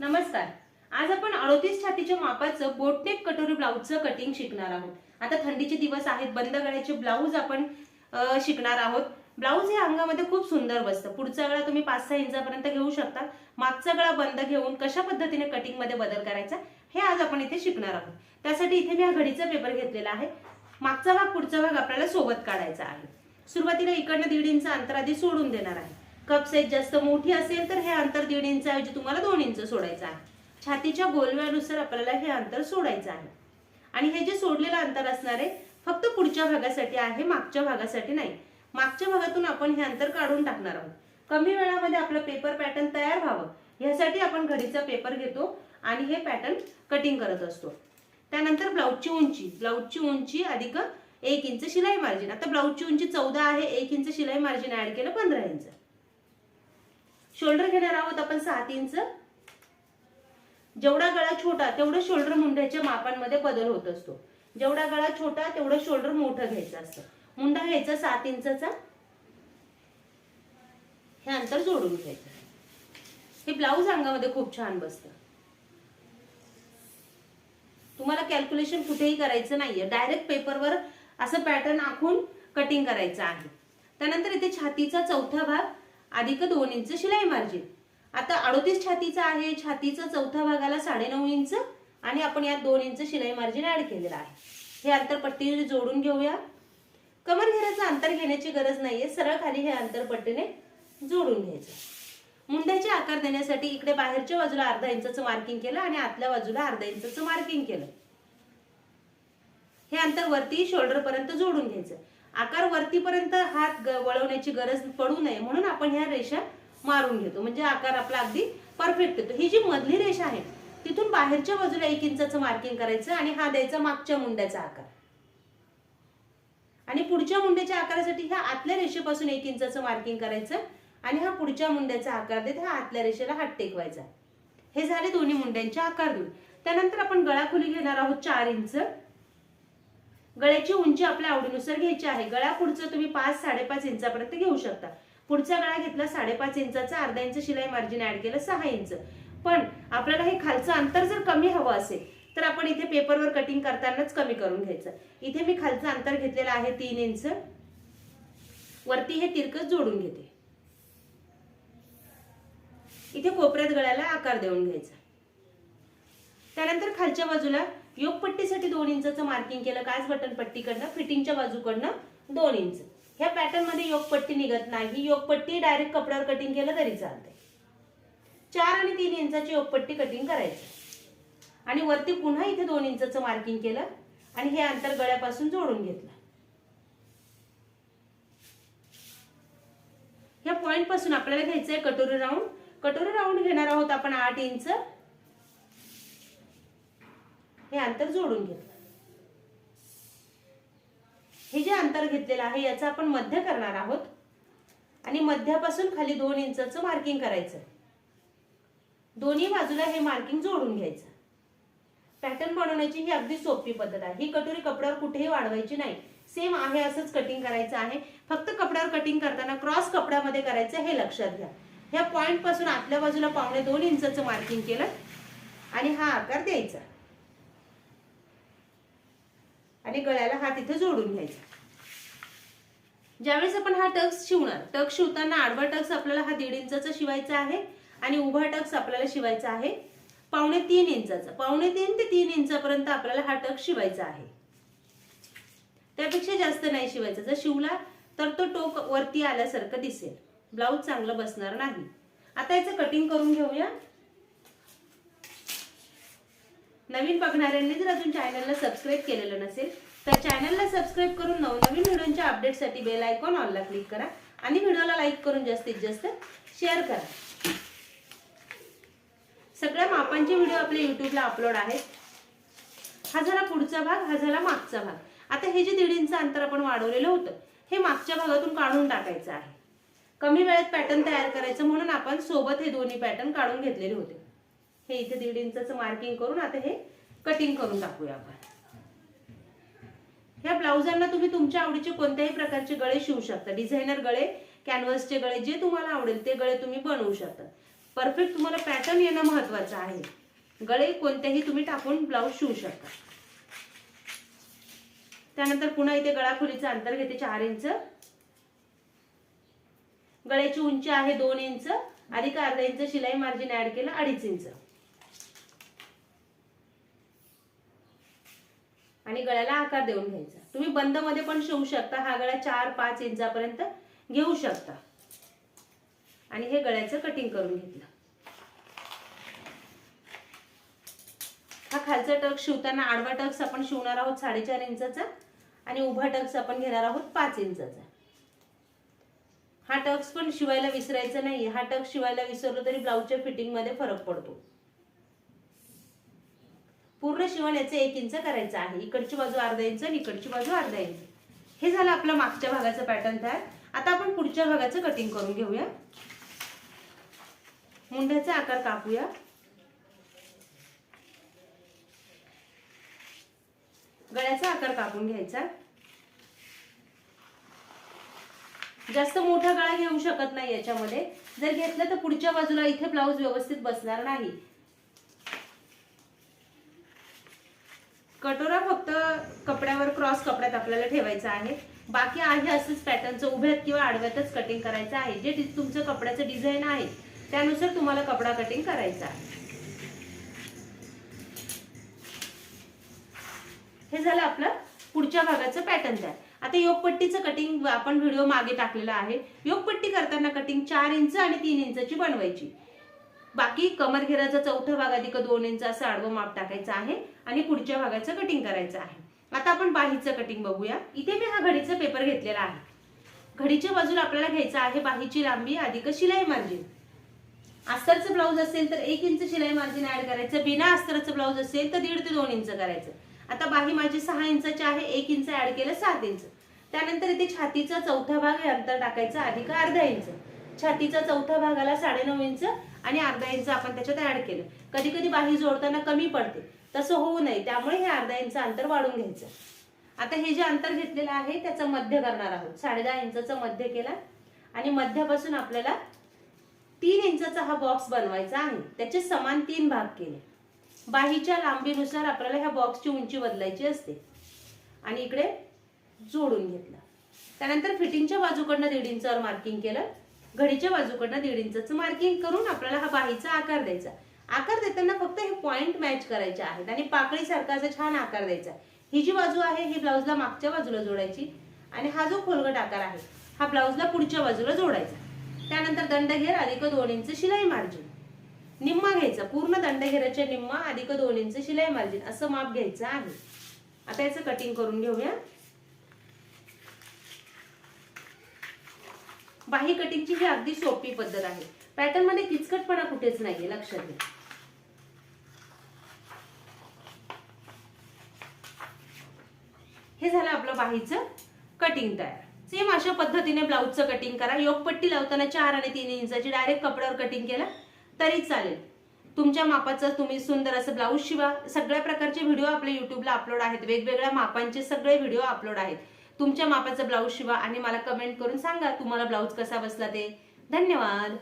नमस्कार. आज आपण अडोतीस छातीच्या मापाचं बोटनेक कटोरी ब्लाऊजचं कटिंग शिकणार आहोत. आता थंडीचे दिवस आहेत बंद गळ्याचे ब्लाऊज आपण शिकणार आहोत. ब्लाऊज हे अंगामध्ये खूप सुंदर बसतं. पुढचा गळा तुम्ही पाच सहा इंचापर्यंत घेऊ शकता. मागचा गळा बंद घेऊन कशा पद्धतीने कटिंगमध्ये बदल करायचा हे आज आपण इथे शिकणार आहोत. त्यासाठी इथे मी हा घडीचा पेपर घेतलेला आहे. मागचा भाग पुढचा भाग आपल्याला सोबत काढायचा आहे. सुरुवातीला इकडनं दीड इंच अंतर आधी सोडून देणार आहे. कप साईज जास्त मोठी असेल तर हे अंतर दीड इंच ऐवजी तुम्हाला दोन इंच सोडायचं आहे. छातीच्या गोलव्यानुसार आपल्याला हे अंतर सोडायचं आहे. आणि हे जे सोडलेलं अंतर असणार आहे फक्त पुढच्या भागासाठी आहे मागच्या भागासाठी नाही. मागच्या भागातून आपण हे अंतर काढून टाकणार आहोत. कमी वेळामध्ये आपलं पेपर पॅटर्न तयार व्हावं. यासाठी आपण घडीचा पेपर घेतो आणि हे पॅटर्न कटिंग करत असतो. त्यानंतर ब्लाऊजची उंची. ब्लाऊजची उंची अधिक एक इंच शिलाई मार्जिन आता ब्लाऊजची उंची चौदा आहे एक इंच शिलाई मार्जिन ऍड केलं पंधरा इंच. शोल्डर घेणार आहोत आपण सात इंच. जेवढा गळा छोटा तेवढं शोल्डर मुंड्याच्या मापांमध्ये बदल होत असतो. जेवढा गळा छोटा तेवढं शोल्डर मोठं घ्यायचं असतं. मुंडा घ्यायचा सात इंचा हे अंतर जोडून घ्यायचं. हे ब्लाऊज अंगामध्ये खूप छान बसतं. तुम्हाला कॅल्क्युलेशन कुठेही करायचं नाहीये. डायरेक्ट पेपरवर असं पॅटर्न आखून कटिंग करायचं आहे. त्यानंतर इथे छातीचा चौथा भाग अधिक दोन इंच शिलाई मार्जिन आता अडोतीस छातीचा आहे छातीचा चौथा भागाला साडेनऊ इंच आणि आपण यात दोन इंच शिलाई मार्जिन ऍड केलेलं आहे. हे अंतरपट्टी जोडून घेऊया. कमर घेण्याचं अंतर घेण्याची गरज नाहीये. सरळ खाली हे अंतरपट्टीने जोडून घ्यायचं. मुंड्याचे आकार देण्यासाठी इकडे बाहेरच्या बाजूला अर्धा इंचाचं मार्किंग केलं आणि आतल्या बाजूला अर्धा इंचाचं मार्किंग केलं. हे अंतर वरती शोल्डर पर्यंत जोडून घ्यायचं. आकार वरतीपर्यंत हात वळवण्याची गरज पडू नये म्हणून आपण ह्या रेषा मारून घेतो. म्हणजे आकार आपला अगदी परफेक्ट येतो. ही जी मधली रेषा आहे तिथून बाहेरच्या बाजूला एक इंचाचं मार्किंग करायचं आणि हा द्यायचा मागच्या मुंड्याचा आकार. आणि पुढच्या मुंड्याच्या आकारासाठी ह्या आतल्या रेषेपासून एक इंचाचं मार्किंग करायचं. आणि हा पुढच्या मुंड्याचा आकार देत हा आतल्या रेषेला हात टेकवायचा. हे झाले दोन्ही मुंड्यांचे आकार देऊन. त्यानंतर आपण गळा खोली घेणार आहोत चार इंच. गळ्याची उंची आपल्या आवडीनुसार घ्यायची आहे. गळा पुढचं तुम्ही पाच साडेपाच इंचापर्यंत घेऊ शकता. पुढचा गळा घेतला साडेपाच इंचाचा अर्धा इंच शिलाई मार्जिन ऍड केलं सहा इंच. पण आपल्याला हे खालचं अंतर जर कमी हवं असेल तर आपण इथे पेपरवर कटिंग करतानाच कमी करून घ्यायचं. इथे मी खालचं अंतर घेतलेलं आहे तीन इंच. वरती हे तिरकस जोडून घेते. इथे कोपऱ्यात गळ्याला आकार देऊन घ्यायचा. त्यानंतर खालच्या बाजूला योगपट्टीसाठी दोन इंचाचं मार्किंग केलं काच बटन पट्टीकडनं फिटिंगच्या बाजूकडनं दोन इंच. ह्या पॅटर्नमध्ये योगपट्टी निघत नाही. योगपट्टी डायरेक्ट कपड्यावर कटिंग केलं तरी चालते चार आणि तीन इंचाची योगपट्टी कटिंग करायची. आणि वरती पुन्हा इथे दोन इंचाचं मार्किंग केलं आणि हे अंतर गळ्यापासून जोडून घेतलं. ह्या पॉईंटपासून आपल्याला घ्यायचंय कटोरी राऊंड कटोरी राऊंड घेणार आहोत आपण आठ इंच. हे अंतर जोडून घेतलं हे जे अंतर घेतलेलं आहे याचं आपण मध्य करणार आहोत. आणि मध्यापासून खाली दोन इंचाचं मार्किंग करायचं. दोन्ही बाजूला हे मार्किंग जोडून घ्यायचं. पॅटर्न बनवण्याची ही अगदी सोपी पद्धत आहे. ही कटोरी कपड्यावर कुठेही वाढवायची नाही. सेम आहे असंच कटिंग करायचं आहे. फक्त कपड्यावर कटिंग करताना क्रॉस कपड्यामध्ये करायचं हे लक्षात घ्या. ह्या पॉइंटपासून आतल्या बाजूला पावणे दोन इंचाचं मार्किंग केलं. आणि हा आकार द्यायचा. आणि गळ्याला हा तिथं जोडून घ्यायचा. ज्यावेळेस आपण हा टक्स शिवणार टक्स शिवताना आडवा टक्स आपल्याला हा दीड इंचाचा शिवायचा आहे आणि उभा टक्स आपल्याला शिवायचा आहे पावणे तीन इंचाचा. पावणे तीन ते तीन इंचापर्यंत आपल्याला हा टक्स शिवायचा आहे. त्यापेक्षा जास्त नाही शिवायचा. जर शिवला तर तो टोक वरती आल्यासारखं दिसेल. ब्लाऊज चांगलं बसणार नाही. आता याचं कटिंग करून घेऊया. नवीन बघणाऱ्यांनी जर अजून चॅनलला सबस्क्राईब केलेलं नसेल तर चॅनलला सबस्क्राईब करून नवनवीन व्हिडिओच्या अपडेटसाठी बेल आयकॉन ऑनला क्लिक करा आणि व्हिडिओला लाईक करून जास्तीत जास्त शेअर करा. सगळ्या मापांचे व्हिडिओ आपल्या युट्यूबला अपलोड आहेत. हा झाला पुढचा भाग हा झाला मागचा भाग. आता हे जे दीड इंच अंतर आपण वाढवलेलं होतं हे मागच्या भागातून काढून टाकायचं आहे. कमी वेळेत पॅटर्न तयार करायचं म्हणून आपण सोबत हे दोन्ही पॅटर्न काढून घेतलेले होते. हे इथे दीड इंच मार्किंग करून आता हे कटिंग करून टाकूया आपण. ह्या ब्लाउजांना तुम्ही तुमच्या आवडीचे कोणत्याही प्रकारचे गळे शिवू शकता. डिझायनर गळे कॅनव्हसचे गळे जे तुम्हाला आवडेल ते गळे तुम्ही बनवू शकता. परफेक्ट तुम्हाला पॅटर्न येणं महत्वाचं आहे. गळे कोणतेही तुम्ही टाकून ब्लाऊज शिवू शकता. त्यानंतर पुन्हा इथे गळाखोलीचं अंतर घेते चार इंच. गळ्याची उंची आहे दोन इंच अधिक अर्धा इंच शिलाई मार्जिन ऍड केलं अडीच इंच. आणि गळ्याला आकार देऊन घ्यायचा. तुम्ही बंदमध्ये पण शिवू शकता. हा गळा चार पाच इंचापर्यंत घेऊ शकता. आणि हे गळ्याचं कटिंग करून घेतलं. हा खालचा टक शिवताना आडवा टक्स आपण शिवणार आहोत साडेचार इंचाचा आणि उभा टक्स आपण घेणार आहोत पाच इंचाचा. हा टक्स पण शिवायला विसरायचा नाही हा टक्स शिवायला विसरलो तरी ब्लाऊजच्या फिटिंगमध्ये फरक पडतो. पूर्ण शिवण याचे एक इंच करायचं आहे. इकडची बाजू अर्धा इंच आणि इकडची बाजू अर्धा इंच हे झालं आपलं मागच्या भागाचं पॅटर्न तयार. आता आपण पुढच्या भागाचं कटिंग करून घेऊया. मुंड्याचा आकार कापूया. गळ्याचा आकार कापून घ्यायचा. जास्त मोठा गळा घेऊ शकत नाही याच्यामध्ये. जर घेतलं तर पुढच्या बाजूला इथे ब्लाऊज व्यवस्थित बसणार नाही. कटोरा फक्त कपड्यावर क्रॉस कपड्यात आपल्याला ठेवायचा आहे. बाकी आहे असंच पॅटर्नचं उभ्यात किंवा आडव्यातच कटिंग करायचं आहे. जे तुमचं कपड्याचं डिझाईन आहे त्यानुसार तुम्हाला कपडा कटिंग करायचा आहे. हे झालं आपलं पुढच्या भागाचं पॅटर्न तयार आता योगपट्टीचं कटिंग आपण व्हिडिओ मागे टाकलेला आहे. योगपट्टी करताना कटिंग चार इंच आणि तीन इंचची बनवायची. बाकी कमर घेराचा चौथा भाग अधिक दोन इंच असं आडवं माप टाकायचं आहे आणि पुढच्या भागाचं कटिंग करायचं आहे. आता आपण बाहीचं कटिंग बघूया. इथे मी हा घडीचा पेपर घेतलेला आहे. घडीच्या बाजूला आपल्याला घ्यायचं आहे बाहीची लांबी अधिक शिलाई मार्जिन अस्तरचं ब्लाऊज असेल तर एक इंच शिलाई मार्जिन ऍड करायचं. बिना अस्तरचं ब्लाऊज असेल तर दीड ते दोन इंच करायचं. आता बाही माझी सहा इंचाची आहे एक इंच ऍड केलं सात इंच. त्यानंतर इथे छातीचा चौथा भाग हे अंतर टाकायचं अधिक अर्धा इंच. छातीचा चौथा भागाला साडेनऊ इंच आणि अर्धा इंच आपण त्याच्यात ऍड केलं. कधी कधी बाही जोडताना कमी पडते. तसं होऊ नये त्यामुळे हे अर्धा इंच अंतर वाढून घ्यायचं. आता हे जे अंतर घेतलेलं आहे त्याचं मध्य करणार आहोत. साडे दहा इंचाचं मध्य केला आणि मध्यापासून आपल्याला तीन इंचाचा हा बॉक्स बनवायचा आहे. त्याचे समान तीन भाग केले. बाहीच्या लांबीनुसार आपल्याला ह्या बॉक्सची उंची बदलायची असते. आणि इकडे जोडून घेतलं. त्यानंतर फिटिंगच्या बाजूकडनं दीड इंचावर मार्किंग केलं. घडीच्या बाजूकडनं दीड इंचाचं मार्किंग करून आपल्याला हा बाहीचा आकार द्यायचा. आकार देताना फक्त हे पॉइंट मॅच करायचे आहेत. आणि पाकळीसारखा असा छान आकार द्यायचा. ही जी बाजू आहे ही ब्लाऊजला मागच्या बाजूला जोडायची. आणि हा जो खोलगट आकार आहे हा ब्लाऊजला पुढच्या बाजूला जोडायचा. त्यानंतर दंडघेर अधिक दोन इंच शिलाई मार्जिन निम्मा घ्यायचा. पूर्ण दंडघेराच्या निम्मा अधिक दोन इंच शिलाई मार्जिन. असं माप घ्यायचं आहे. आता याचं कटिंग करून घेऊया. बाही कटिंगची ही अगदी सोपी पद्धत आहे. पॅटर्नमध्ये किचकटपणा कुठेच नाहीये लक्षात घ्या. हे झालं आपलं बाहीचं कटिंग तयार. सेम अशा पद्धतीने ब्लाऊजचं कटिंग करा. योगपट्टी लावताना चार आणि तीन इंचाची डायरेक्ट कपड्यावर कटिंग केला. तरी चालेल. तुमच्या मापाचं तुम्ही सुंदर असं ब्लाऊज शिवा. सगळ्या प्रकारचे व्हिडिओ आपल्या युट्यूबला अपलोड आहेत. वेगवेगळ्या मापांचे सगळे व्हिडिओ अपलोड आहेत. तुमच्या मापाचं ब्लाऊज शिवा आणि मला कमेंट करून सांगा तुम्हाला ब्लाऊज कसा बसला ते. धन्यवाद.